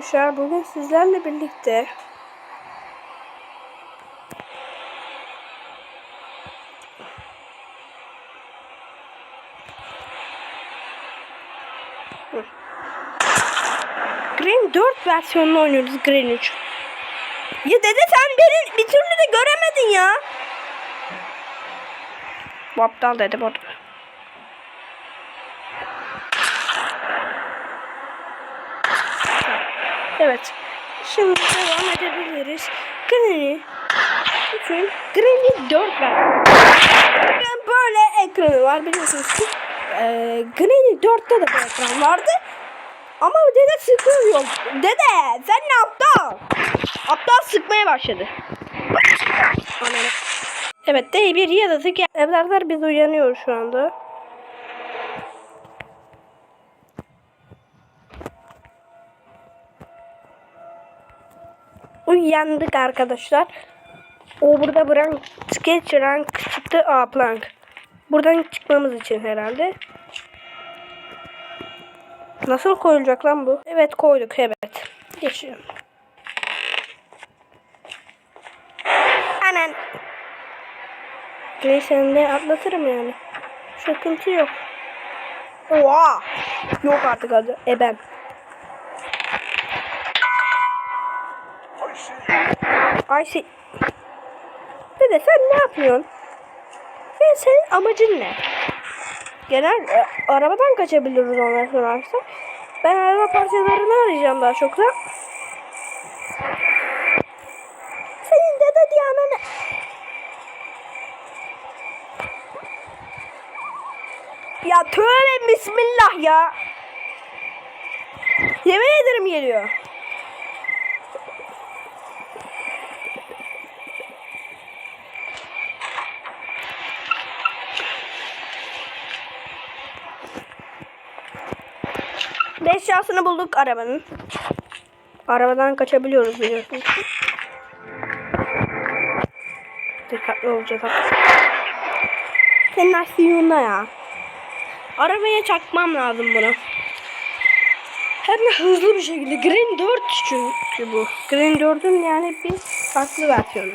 Arkadaşlar bugün sizlerle birlikte. Green 4 versiyonunu oynuyoruz Green 3. Ya dede sen beni bir türlü de göremedin ya. Bu aptal dedi bu. Evet. Şimdi devam edebiliriz. Granny. Bütün Granny 4 var. Bakın böyle ekranı var biliyorsunuz ki. E, Granny 4'te de bu ekran vardı. Ama dede sıkıyor. Dede sen ne aptal? Aptal sıkmaya başladı. Evet de bir yaratık. Evlatlar biz uyanıyoruz şu anda. Uyandık arkadaşlar. O burada bırak sketch rank çıktı A plank. Buradan çıkmamız için herhalde. Nasıl koyulacak lan bu? Evet koyduk evet. Geçiyorum. Anan. Neyse de atlatırım yani. Sıkıntı yok. Oha. Yok artık adı. E ben. Ayşe. Dede sen ne yapıyorsun? Ve senin amacın ne? Genel e, arabadan kaçabiliriz ondan sonrası. Ben araba parçalarını arayacağım daha çok da. Senin dede diye ananı... Ya tövbe bismillah ya. Yemin ederim geliyor. Beş şansını bulduk arabanın. Arabadan kaçabiliyoruz biliyorsunuz. Dikkatli olacağız. Senin aksiyonunda ya. Arabaya çakmam lazım bunu. Hem de hızlı bir şekilde. Green 4 çünkü bu. Green 4'ün yani bir farklı versiyonu.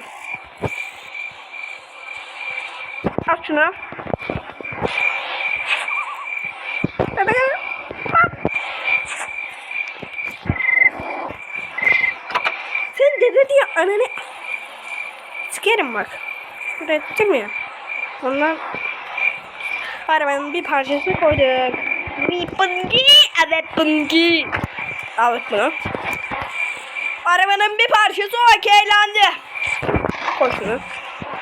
Al şunu. Sen dede diye ananı sikerim bak. Ürettim ya. Ondan arabanın bir parçası koyduk. Bir pıngi, evet pıngi. Aldık bunu. Arabanın bir parçası okeylendi. Koş şunu.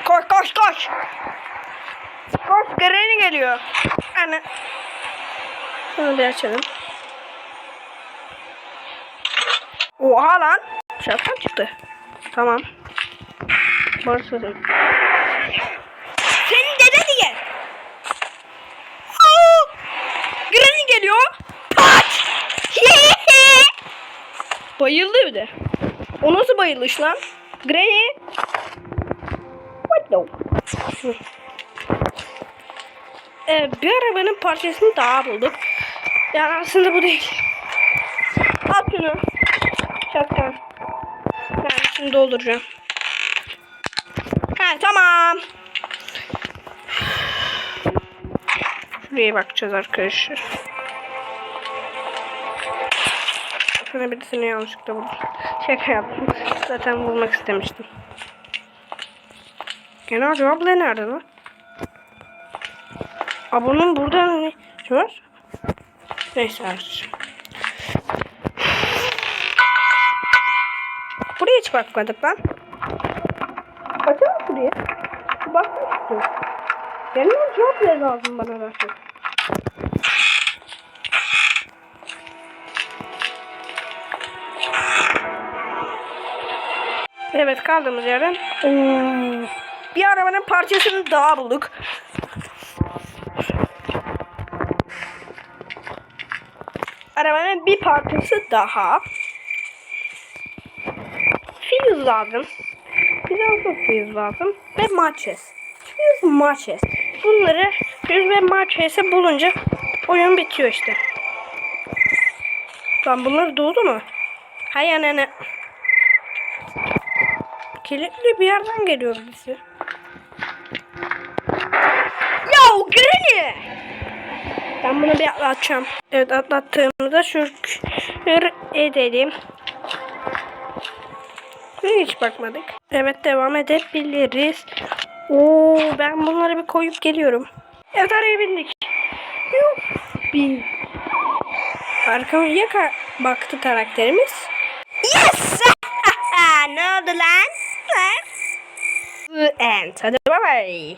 Koş koş koş. Koş Granny geliyor. Ana. Şunu bir açalım. Oha lan. Şapkan çıktı. Tamam. Barış sözüm. Senin dede diye. Granny geliyor. Kaç. Bayıldı bir de. O nasıl bayılış lan? Granny. What the? Ee, bir arabanın parçasını daha bulduk. Yani aslında bu değil. Al şunu. Şapkan. Ben şimdi dolduracağım. Tamam. Şuraya bakacağız arkadaşlar. Şuna birisini yanlışlıkla buldum. Şaka yaptım. Zaten bulmak istemiştim. Cevap ne nerede lan? Aa bunun burada ne şey var? Neyse arkadaşlar. Buraya hiç bakmadık lan. Şuraya. Bakmak istiyorum. Genel cevap ne lazım bana çok. Evet kaldığımız yerden Oo, bir arabanın parçasını daha bulduk. Arabanın bir parçası daha. Fuse lazım. Bize olsa fuse lazım. Ve matches. Fuse matches. Bunları fuse ve matches'i bulunca oyun bitiyor işte. Lan bunlar doğdu mu? Hay ananı. Kilitli bir yerden geliyor bizi. Ya Granny! Ben bunu bir atlatacağım. Evet atlattığımızda şükür edelim. Hiç bakmadık. Evet devam edebiliriz. Oo ben bunları bir koyup geliyorum. Evet araya bindik. Yuh, Bin. Arkamıza ka baktı karakterimiz. Yes! ne oldu lan? The end. Hadi bay bay.